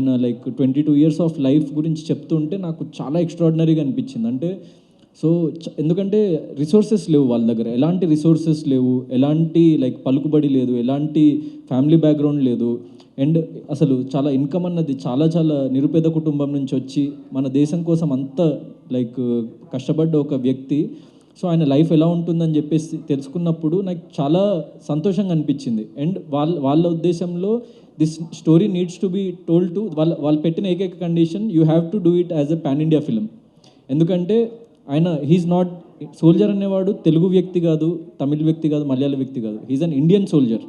ఆయన like twenty two years of life గురించి చెప్తుంటే నాకు చాలా ఎక్స్ట్రాడినరీగా అనిపించింది. అంటే సో ఎందుకంటే రిసోర్సెస్ లేవు వాళ్ళ దగ్గర. ఎలాంటి రిసోర్సెస్ లేవు? ఎలాంటి లైక్ పలుకుబడి లేదు? ఎలాంటి ఫ్యామిలీ బ్యాక్గ్రౌండ్ లేదు? అండ్ అసలు చాలా ఇన్కమ్ అన్నది చాలా చాలా నిరుపేద కుటుంబం నుంచి వచ్చి మన దేశం కోసం అంత లైక్ కష్టపడ్డ ఒక వ్యక్తి సో ఆయన లైఫ్ ఎలా ఉంటుందని చెప్పేసి తెలుసుకున్నప్పుడు నాకు చాలా సంతోషంగా అనిపించింది. అండ్ వాళ్ళ వాళ్ళ ఉద్దేశంలో this story needs to be told to వాళ్ళ వాళ్ళు పెట్టిన ఏకైక condition you have to do it as a pan India film. ఎందుకంటే ఆయన హీఈస్ నాట్ సోల్జర్ అనేవాడు తెలుగు వ్యక్తి కాదు తమిళ వ్యక్తి కాదు మలయాళ వ్యక్తి కాదు. He's an Indian soldier.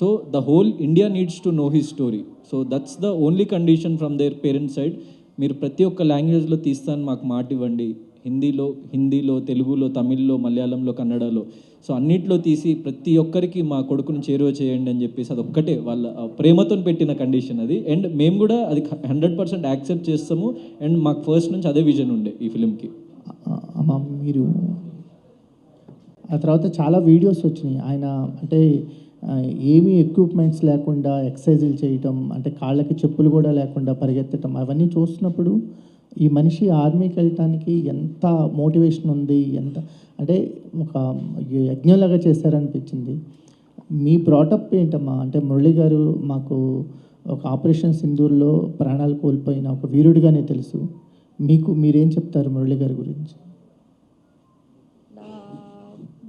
So the whole India needs to know his story. So that's the only condition from their parents side. మీరు ప్రతి ఒక్క లాంగ్వేజ్లో తీస్తాను మాకు మాట ఇవ్వండి. హిందీలో హిందీలో తెలుగులో తమిళ్ళో మలయాళంలో కన్నడలో. సో అన్నిట్లో తీసి ప్రతి ఒక్కరికి మా కొడుకుని చేరువ చేయండి అని చెప్పేసి అది ఒక్కటే వాళ్ళ ప్రేమతో పెట్టిన కండిషన్ అది. అండ్ మేము కూడా అది హండ్రెడ్ పర్సెంట్ యాక్సెప్ట్ చేస్తాము. అండ్ మాకు ఫస్ట్ నుంచి అదే విజన్ ఉండే ఈ ఫిలింకి. మీరు ఆ తర్వాత చాలా వీడియోస్ వచ్చినాయి. ఆయన అంటే ఏమి ఏమీ ఎక్విప్మెంట్స్ లేకుండా ఎక్సర్సైజులు చేయటం అంటే కాళ్ళకి చెప్పులు కూడా లేకుండా పరిగెత్తటం అవన్నీ చూస్తున్నప్పుడు ఈ మనిషి ఆర్మీకి వెళ్ళటానికి ఎంత మోటివేషన్ ఉంది ఎంత అంటే ఒక యజ్ఞంలాగా చేశారనిపించింది. మీ బ్రాటప్ ఏంటమ్మా? అంటే మురళి గారు మాకు ఒక ఆపరేషన్ సింధూర్లో ప్రాణాలు కోల్పోయిన ఒక వీరుడిగానే తెలుసు. మీకు మీరేం చెప్తారు మురళి గారి గురించి?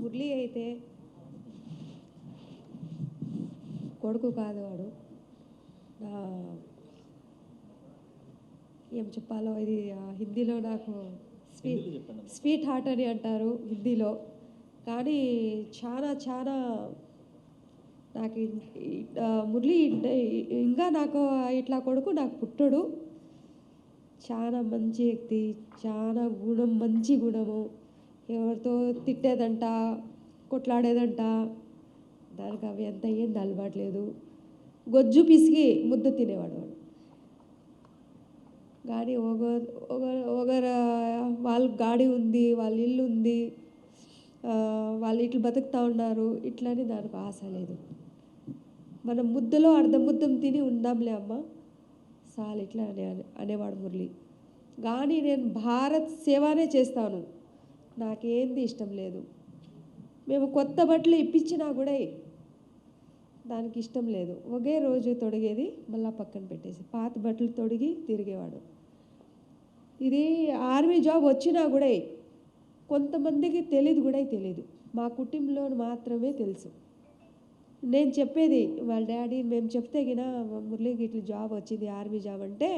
మురళి అయితే కొడుకు కాదు వాడు. ఏం చెప్పాలో ఇది హిందీలో నాకు స్వీట్ స్వీట్ హార్ట్ అని అంటారు హిందీలో. కానీ చాలా చాలా నాకు మురళి ఇంకా నాకు ఇట్లా కొడుకు నాకు పుట్టడు. చాలా మంచి వ్యక్తి చాలా గుణం మంచి గుణము. ఎవరితో తిట్టేదంట కొట్లాడేదంట దానికి అవి అంత ఏం అలవాట్లేదు గొజ్జు పిసికి ముద్ద తినేవాడు గాడి కానీ ఒక ఒక వాళ్ళ గాడి ఉంది వాళ్ళ ఇల్లు ఉంది వాళ్ళు ఇట్లు బతుకుతూ ఉన్నారు ఇట్లని దానికి ఆశ లేదు. మనం ముద్దలో అర్ధ ముద్దం తిని ఉందాంలే అమ్మ. చాలు ఇట్లా అనే అనేవాడు మురళి. కానీ నేను భారత్ సేవనే చేస్తాను. నాకేంది ఇష్టం లేదు. మేము కొత్త బట్టలు ఇప్పించినా కూడా దానికి ఇష్టం లేదు. ఒకే రోజు తొడిగేది మళ్ళా పక్కన పెట్టేసి పాత బట్టలు తొడిగి తిరిగేవాడు. ఇది ఆర్మీ జాబ్ వచ్చినా కూడా కొంతమందికి తెలియదు కూడా తెలియదు మా కుటుంబంలో మాత్రమే తెలుసు. నేను చెప్పేది వాళ్ళ డాడీ మేము చెప్తే గిన మురళికి ఇట్లా జాబ్ వచ్చింది ఆర్మీ జాబ్ అంటే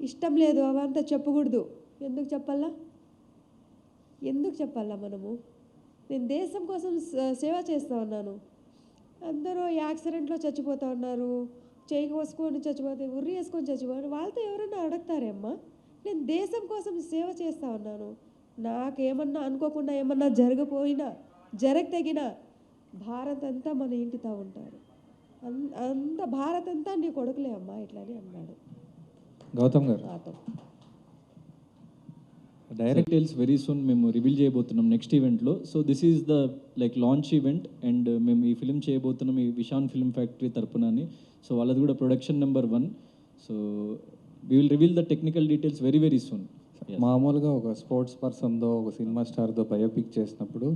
ఇష్టం లేదు అవంతా చెప్పకూడదు. ఎందుకు చెప్పాలా? ఎందుకు చెప్పాలా మనము? నేను దేశం కోసం సేవ చేస్తూ ఉన్నాను. అందరూ యాక్సిడెంట్లో చచ్చిపోతూ ఉన్నారు. చేయి కోసుకొని చచ్చిపోతే ఉర్రి వేసుకొని చచ్చిపోతారు వాళ్ళతో ఎవరైనా అడుగుతారేమ్మా? నేను దేశం కోసం సేవ చేస్తూ ఉన్నాను. నాకేమన్నా అనుకోకుండా ఏమన్నా జరగపోయినా జరగతగినా భారత్ అంతా మన ఇంటితో ఉంటారు. అన్- అంత భారత్ అంతా నీ కొడుకులే అమ్మా ఇట్లా అని అన్నాడు. గౌతమ్ గారు. డైరెక్ట్ టెల్స్ వెరీ సూన్ మేము రివీల్ చేయబోతున్నాం నెక్స్ట్ ఈవెంట్లో. So this is the like launch event and మేము ఈ ఫిలిం చేయబోతున్నాం ఈ విశాన్ ఫిల్మ్ ఫ్యాక్టరీ తరపునని. సో వాళ్ళది కూడా production number one. So we will reveal the technical details very very soon మామూలుగా ఒక స్పోర్ట్స్ పర్సన్తో ఒక సినిమా స్టార్తో బయోపిక్ చేసినప్పుడు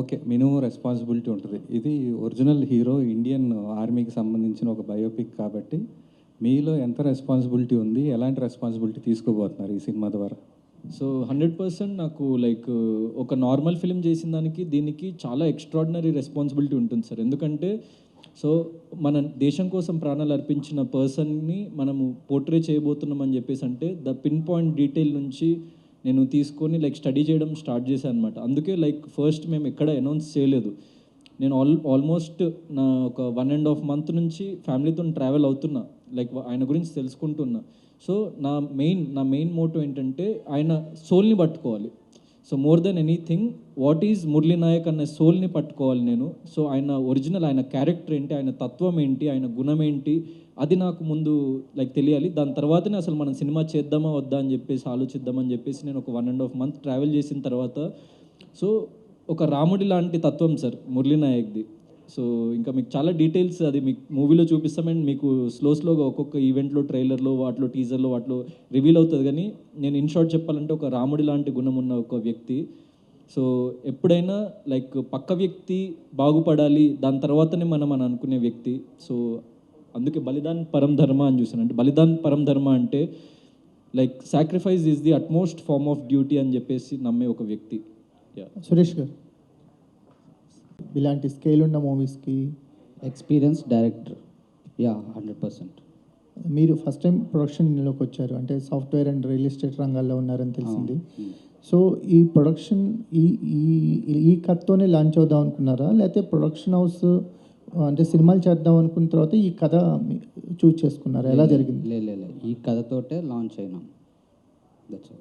ఓకే మినిమం రెస్పాన్సిబిలిటీ ఉంటుంది. ఇది ఒరిజినల్ హీరో ఇండియన్ ఆర్మీకి సంబంధించిన ఒక బయోపిక్ కాబట్టి మీలో ఎంత రెస్పాన్సిబిలిటీ ఉంది ఎలాంటి రెస్పాన్సిబిలిటీ తీసుకోబోతున్నారు ఈ సినిమా ద్వారా? సో హండ్రెడ్ పర్సెంట్ నాకు లైక్ ఒక నార్మల్ ఫిలిం చేసిన దానికి దీనికి చాలా ఎక్స్ట్రాడినరీ రెస్పాన్సిబిలిటీ ఉంటుంది సార్ ఎందుకంటే సో మన దేశం కోసం ప్రాణాలు అర్పించిన పర్సన్ని మనము పోర్ట్రే చేయబోతున్నాం అని చెప్పేసి అంటే ద పిన్ పాయింట్ డీటెయిల్ నుంచి నేను తీసుకొని లైక్ స్టడీ చేయడం స్టార్ట్ చేశాను అనమాట అందుకే లైక్ ఫస్ట్ మేము ఎక్కడ అనౌన్స్ చేయలేదు. నేను ఆల్ ఆల్మోస్ట్ నా ఒక వన్ అండ్ హాఫ్ మంత్ నుంచి ఫ్యామిలీతో ట్రావెల్ అవుతున్నా. లైక్ ఆయన గురించి తెలుసుకుంటున్నా. సో నా మెయిన్ నా మెయిన్ మోటో ఏంటంటే ఆయన సోల్ని పట్టుకోవాలి. So more than anything what is Murali Nayak అనే సోల్ని పట్టుకోవాలి నేను. సో ఆయన ఒరిజినల్ ఆయన క్యారెక్టర్ ఏంటి ఆయన తత్వం ఏంటి ఆయన గుణం ఏంటి అది నాకు ముందు లైక్ తెలియాలి. దాని తర్వాతనే అసలు మనం సినిమా చేద్దామా వద్దా అని చెప్పేసి ఆలోచిద్దామని చెప్పేసి నేను ఒక one and half month travel చేసిన తర్వాత సో ఒక రాముడి లాంటి తత్వం సార్ మురళీ నాయక్ది సో ఇంకా మీకు చాలా డీటెయిల్స్ అది మీకు మూవీలో చూపిస్తాం అండ్ మీకు స్లో స్లోగా ఒక్కొక్క ఈవెంట్లో ట్రైలర్లో వాటిలో టీజర్లో వాటిలో రివీల్ అవుతుంది. కానీ నేను ఇన్ షార్ట్ చెప్పాలంటే ఒక రాముడి లాంటి గుణం ఉన్న ఒక వ్యక్తి. సో ఎప్పుడైనా లైక్ పక్క వ్యక్తి బాగుపడాలి దాని తర్వాతనే మనం అని అనుకునే వ్యక్తి. సో అందుకే బలిదాన్ పరం ధర్మ అని చూసాను అంటే బలిదాన్ పరం ధర్మ అంటే like sacrifice is the utmost form of duty అని చెప్పేసి నమ్మే ఒక వ్యక్తి. యా సురేష్ గారు. ఇలాంటి స్కేల్ ఉన్న మూవీస్కి experience director yeah hundred percent మీరు ఫస్ట్ టైం ప్రొడక్షన్లోకి వచ్చారు. అంటే సాఫ్ట్వేర్ అండ్ రియల్ ఎస్టేట్ రంగాల్లో ఉన్నారని తెలిసింది. సో ఈ ప్రొడక్షన్ ఈ ఈ ఈ కథతోనే లాంచ్ అవుదాం అనుకున్నారా? లేకపోతే ప్రొడక్షన్ హౌస్ అంటే సినిమాలు చేద్దాం అనుకున్న తర్వాత ఈ కథ చూస్ చేసుకున్నారా? ఎలా జరిగింది? లే లే లే. ఈ కథతోటే లాంచ్ అయినాం. దట్స్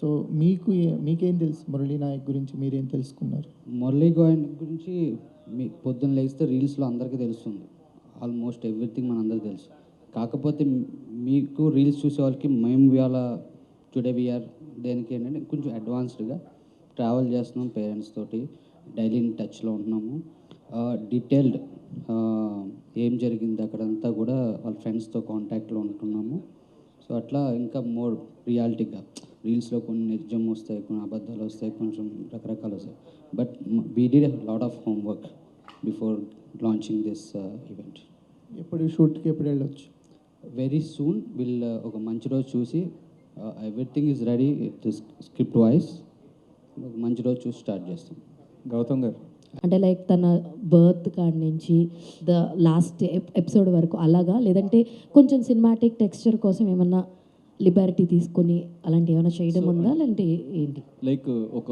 సో మీకు మీకేం తెలుసు? మురళీ నాయక్ గురించి మీరేం తెలుసుకున్నారు? మురళీ గోయన్ గురించి మీ పొద్దున్న లేస్తే రీల్స్లో అందరికీ తెలుస్తుంది. ఆల్మోస్ట్ ఎవ్రీథింగ్ మన అందరికీ తెలుసు. కాకపోతే మీకు రీల్స్ చూసే వాళ్ళకి మేము ఇవాళ టుడే వీఆర్ దేనికి ఏంటంటే కొంచెం అడ్వాన్స్డ్గా ట్రావెల్ చేస్తున్నాం పేరెంట్స్ తోటి డైలీ ఇన్ టచ్లో ఉంటున్నాము. డీటెయిల్డ్ ఏం జరిగింది అక్కడంతా కూడా వాళ్ళ ఫ్రెండ్స్తో కాంటాక్ట్లో ఉంటున్నాము. సో అట్లా ఇంకా మోర్ రియాలిటీగా. రీల్స్లో కొన్ని నిజం వస్తాయి కొన్ని అబద్ధాలు వస్తాయి కొంచెం రకరకాలు వస్తాయి. But we did lot of homework before launching this event ఎప్పుడు షూట్కి ఎప్పుడు వెళ్ళొచ్చు? వెరీ సూన్ విల్ ఒక మంచి రోజు చూసి everything is ready it is script voice ఒక మంచి రోజు చూసి స్టార్ట్ చేస్తాం. గౌతమ్ గారు. అంటే లైక్ తన బర్త్ కాడి నుంచి ద లాస్ట్ ఎపిసోడ్ వరకు అలాగా? లేదంటే కొంచెం సినిమాటిక్ టెక్స్చర్ కోసం ఏమన్నా లిబర్టీ తీసుకొని అలాంటి ఏమైనా చేయడం ఉందా? లేదంటే ఏంటి? లైక్ ఒక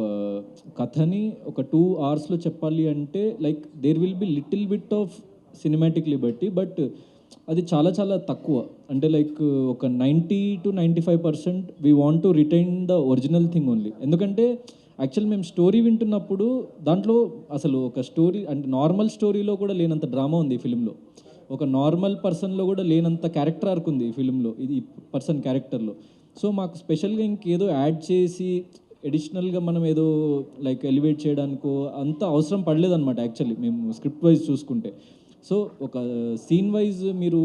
కథని ఒక టూ అవర్స్లో చెప్పాలి అంటే like there will be little bit of cinematic liberty but అది చాలా చాలా తక్కువ. అంటే లైక్ ఒక ninety to ninety five percent we want to retain the original thing only ఎందుకంటే యాక్చువల్ మేము స్టోరీ వింటున్నప్పుడు దాంట్లో అసలు ఒక స్టోరీ అంటే నార్మల్ స్టోరీలో కూడా లేనంత డ్రామా ఉంది ఈ ఫిలింలో ఒక నార్మల్ పర్సన్లో కూడా లేనంత క్యారెక్టర్ ఆర్క్ ఉంది ఈ ఫిలింలో ఇది పర్సన్ క్యారెక్టర్లో సో మాకు స్పెషల్గా ఇంకేదో యాడ్ చేసి ఎడిషనల్గా మనం ఏదో లైక్ ఎలివేట్ చేయడానికో అంత అవసరం పడలేదన్నమాట యాక్చువల్లీ మేము స్క్రిప్ట్ వైజ్ చూసుకుంటే. సో ఒక సీన్ వైజ్ మీరు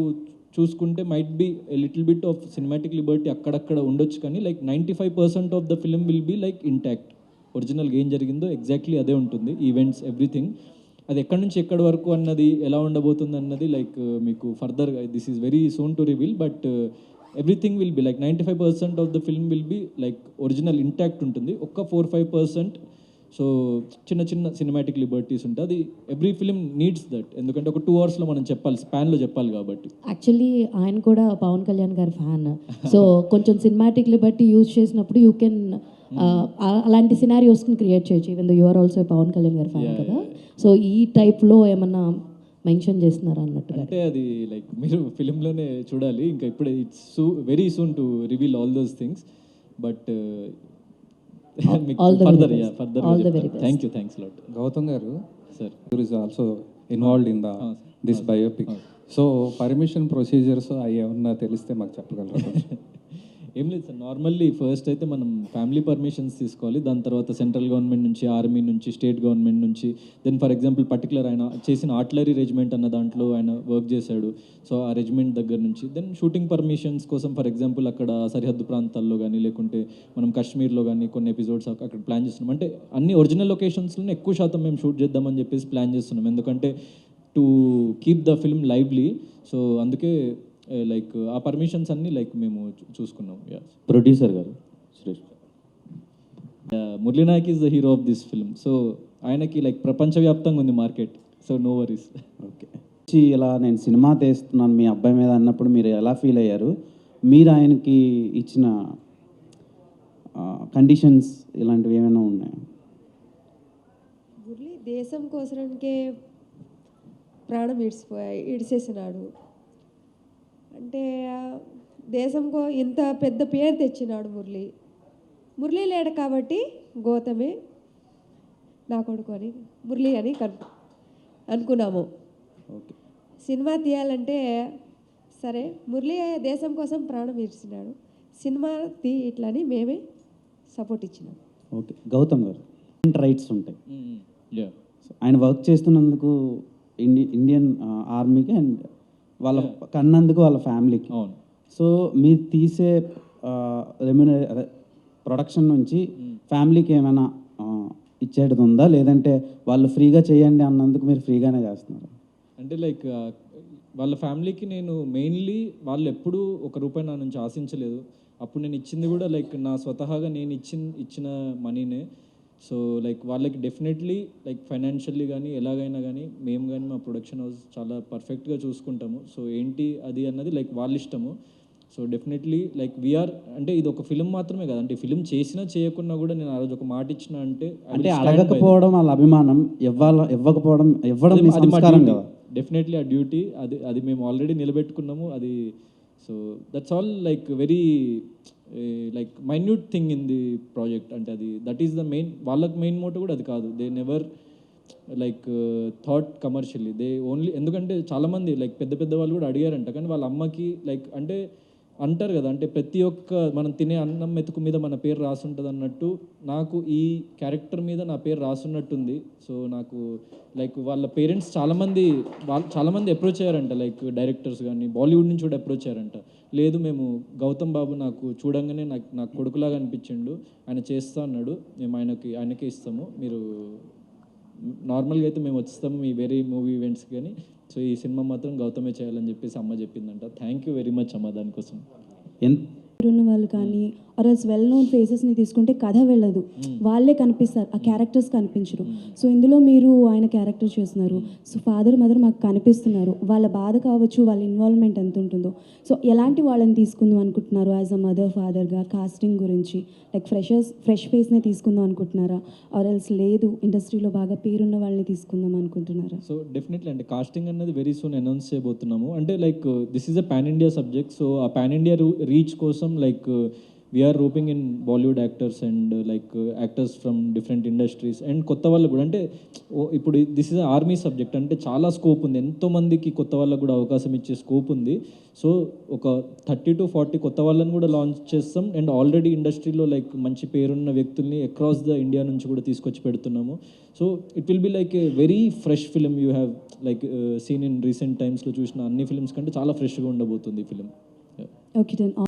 చూసుకుంటే might be little bit of cinematic liberty అక్కడక్కడ ఉండొచ్చు కానీ like ninety five percent of the film will be like intact ఒరిజినల్గా ఏం జరిగిందో ఎగ్జాక్ట్లీ అదే ఉంటుంది ఈవెంట్స్ ఎవ్రీథింగ్ అది ఎక్కడి నుంచి ఎక్కడి వరకు అన్నది ఎలా ఉండబోతుంది అన్నది లైక్ మీకు further this is very soon to reveal but everything will be like ninety five percent of the film will be like original intact ఉంటుంది. ఒక్క ఫోర్ ఫైవ్ పర్సెంట్ సో చిన్న చిన్న సినిమాటిక్ లిబర్టీస్ ఉంటాయి అది ఎవ్రీ ఫిలిం నీడ్స్ దట్ ఎందుకంటే ఒక two అవర్స్లో మనం చెప్పాలి స్పాన్లో చెప్పాలి కాబట్టి. యాక్చువల్లీ ఆయన కూడా పవన్ కళ్యాణ్ గారి ఫ్యాన్ సో కొంచెం సినిమాటిక్ లిబర్టీ యూజ్ చేసినప్పుడు యూ కెన్ అలాంటి సినారియోస్ని క్రియేట్ చేయొచ్చు even though you're also Pawan Kalyan గారి ఫ్యాన్ కదా. సో ఈ టైప్లో ఏమన్నా మెన్షన్ చేస్తున్నారా అన్నట్టుగా? అంటే అది లైక్ మీరు ఫిలింలోనే చూడాలి. ఇంకా ఇప్పుడే it's so very soon to reveal all those things. But all the very further further All the very best. Thank you thanks lot Gautam garu sir is also involved in the this biopic so permission procedures అవి ఏమన్నా తెలిస్తే మాకు చెప్పగలరా? ఏం లేదు sir. Normally first అయితే మనం family permissions తీసుకోవాలి. దాని తర్వాత సెంట్రల్ గవర్నమెంట్ నుంచి ఆర్మీ నుంచి స్టేట్ గవర్నమెంట్ నుంచి. దెన్ ఫర్ ఎగ్జాంపుల్ పర్టికులర్ ఆయన చేసిన ఆర్టిలరీ రెజిమెంట్ అన్న దాంట్లో ఆయన వర్క్ చేశాడు. సో ఆ రెజిమెంట్ దగ్గర నుంచి. దెన్ షూటింగ్ పర్మిషన్స్ కోసం ఫర్ ఎగ్జాంపుల్ అక్కడ సరిహద్దు ప్రాంతాల్లో కానీ లేకుంటే మనం కాశ్మీర్లో కానీ కొన్ని ఎపిసోడ్స్ అక్కడ ప్లాన్ చేస్తున్నాం. అంటే అన్ని ఒరిజినల్ లొకేషన్స్లోనే ఎక్కువ శాతం మేము షూట్ చేద్దామని చెప్పేసి ప్లాన్ చేస్తున్నాం. ఎందుకంటే to keep the film lively so అందుకే లైక్ ఆ పర్మిషన్స్ అన్నీ లైక్ మేము చూసుకున్నాం. Producer garu Suresh Muralinayak is the hero of this film so ఆయనకి లైక్ ప్రపంచవ్యాప్తంగా ఉంది market so no worries okay ఇలా నేను సినిమా తీస్తున్నాను మీ అబ్బాయి మీద అన్నప్పుడు మీరు ఎలా ఫీల్ అయ్యారు? మీరు ఆయనకి ఇచ్చిన కండిషన్స్ ఇలాంటివి ఏమైనా ఉన్నాయా? మురళి దేశం కోసరానికే ప్రాణం ఇడిసిపోయా ఇడిసేసినాడు అంటే ఆ, దేశం కో ఇంత పెద్ద పేరు తెచ్చినాడు మురళి. మురళి లేడు కాబట్టి గౌతమే నా కొడుకు అని మురళి అని కన్ అనుకున్నాము. ఓకే. సినిమా తీయాలంటే సరే మురళి దేశం కోసం ప్రాణం ఇచ్చినాడు. సినిమా తీ ఇట్లా అని మేమే సపోర్ట్ ఇచ్చినాం. ఓకే. గౌతమ్ గారు రైట్స్ ఉంటాయి. ఆయన వర్క్ చేస్తున్నందుకు ఇండి ఇండియన్ ఆర్మీకి అండ్ వాళ్ళ కన్నందుకు వాళ్ళ ఫ్యామిలీకి. అవును. సో మీరు తీసే రెమ్యూనరే అదే ప్రొడక్షన్ నుంచి ఫ్యామిలీకి ఏమైనా ఇచ్చేది ఉందా లేదంటే వాళ్ళు ఫ్రీగా చేయండి అన్నందుకు మీరు ఫ్రీగానే చేస్తున్నారు? అంటే లైక్ వాళ్ళ ఫ్యామిలీకి నేను మెయిన్లీ వాళ్ళు ఎప్పుడూ ఒక రూపాయి నా నుంచి ఆశించలేదు. అప్పుడు నేను ఇచ్చింది కూడా లైక్ నా స్వతహాగా నేను ఇచ్చిన ఇచ్చిన మనీనే. సో లైక్ వాళ్ళకి డెఫినెట్లీ లైక్ ఫైనాన్షియల్లీ కానీ ఎలాగైనా కానీ మేము కానీ మా ప్రొడక్షన్ హౌస్ చాలా పర్ఫెక్ట్గా చూసుకుంటాము. సో ఏంటి అది అన్నది లైక్ వాళ్ళ ఇష్టము. సో డెఫినెట్లీ లైక్ వీఆర్ అంటే ఇది ఒక ఫిలిం మాత్రమే కదా. అంటే ఫిలిం చేసినా చేయకున్నా కూడా నేను ఆ రోజు ఒక మాట ఇచ్చిన అంటే అంటే. అడగకపోవడం వాళ్ళ అభిమానం ఇవ్వాల ఇవ్వకపోవడం ఇవ్వడం అది డెఫినెట్లీ ఆ డ్యూటీ అది అది మేము ఆల్రెడీ నిలబెట్టుకున్నాము. అది so that's all like very like minute thing in the project అంటే అది. దట్ ఈస్ ద మెయిన్ వాళ్ళకి మెయిన్ మోటో కూడా అది కాదు. They never like thought commercially they only ఎందుకంటే చాలామంది లైక్ పెద్ద పెద్ద వాళ్ళు కూడా అడిగారంట. కానీ వాళ్ళ అమ్మకి లైక్ అంటే అంటారు కదా అంటే ప్రతి ఒక్క మనం తినే అన్నం మెతుకు మీద మన పేరు రాసుంటుంది అన్నట్టు నాకు ఈ క్యారెక్టర్ మీద నా పేరు రాసున్నట్టుంది. సో నాకు లైక్ వాళ్ళ పేరెంట్స్ చాలామంది వాళ్ళు చాలామంది అప్రోచ్ అయ్యారంట. లైక్ డైరెక్టర్స్ కానీ బాలీవుడ్ నుంచి కూడా అప్రోచ్ అయ్యారంట. లేదు మేము గౌతమ్ బాబు నాకు చూడంగానే నాకు నాకు కొడుకులాగా అనిపించిండు. ఆయన చేస్తా అన్నాడు. మేము ఆయనకి ఆయనకే ఇస్తాము. మీరు నార్మల్గా అయితే మేము వస్తాము మీ వేరే మూవీ ఈవెంట్స్ కానీ. సో ఈ సినిమా మాత్రం గౌతమే చేయాలని చెప్పేసి అమ్మ చెప్పిందంట. థ్యాంక్ యూ వెరీ మచ్ అమ్మ దానికోసం. ఎంత ఉన్న వాళ్ళు కానీ ఆర్ఎల్స్ వెల్ నోన్ ఫేసెస్ని తీసుకుంటే కథ వెళ్ళదు. వాళ్ళే కనిపిస్తారు. ఆ క్యారెక్టర్స్ కనిపించరు. సో ఇందులో మీరు ఆయన క్యారెక్టర్ చేస్తున్నారు. సో ఫాదర్ మదర్ మాకు కనిపిస్తున్నారు. వాళ్ళ బాధ కావచ్చు వాళ్ళ ఇన్వాల్వ్మెంట్ ఎంత ఉంటుందో. సో ఎలాంటి వాళ్ళని తీసుకుందాం అనుకుంటున్నారు యాజ్ అ మదర్ ఫాదర్గా కాస్టింగ్ గురించి? లైక్ ఫ్రెషర్స్ ఫ్రెష్ ఫేస్నే తీసుకుందాం అనుకుంటున్నారా? ఆర్ఎల్స్ లేదు ఇండస్ట్రీలో బాగా పేరున్న వాళ్ళని తీసుకుందాం అనుకుంటున్నారా? సో డెఫినెట్లీ అంటే కాస్టింగ్ అన్నది వెరీ సూన్ అనౌన్స్ చేయబోతున్నాము. అంటే like this is a pan India subject so ఆ పాన్ ఇండియా రీచ్ కోసం like we're roping in Bollywood actors and like actors from different industries and కొత్త వాళ్ళకు కూడా. అంటే ఓ- ఇప్పుడు దిస్ ఇస్ ఆర్మీ సబ్జెక్ట్ అంటే చాలా స్కోప్ ఉంది. ఎంతో మందికి కొత్త వాళ్ళకు కూడా అవకాశం ఇచ్చే స్కోప్ ఉంది. సో ఒక థర్టీ టు ఫార్టీ కొత్త వాళ్ళని కూడా లాంచ్ చేస్తాం అండ్ ఆల్రెడీ ఇండస్ట్రీలో లైక్ మంచి పేరున్న వ్యక్తుల్ని అక్రాస్ ద ఇండియా నుంచి కూడా తీసుకొచ్చి పెడుతున్నాము. So it will be like a very fresh film you have like seen in recent టైమ్స్లో చూసిన అన్ని ఫిల్మ్స్ కంటే చాలా ఫ్రెష్గా ఉండబోతుంది ఈ ఫిలిం ఓకే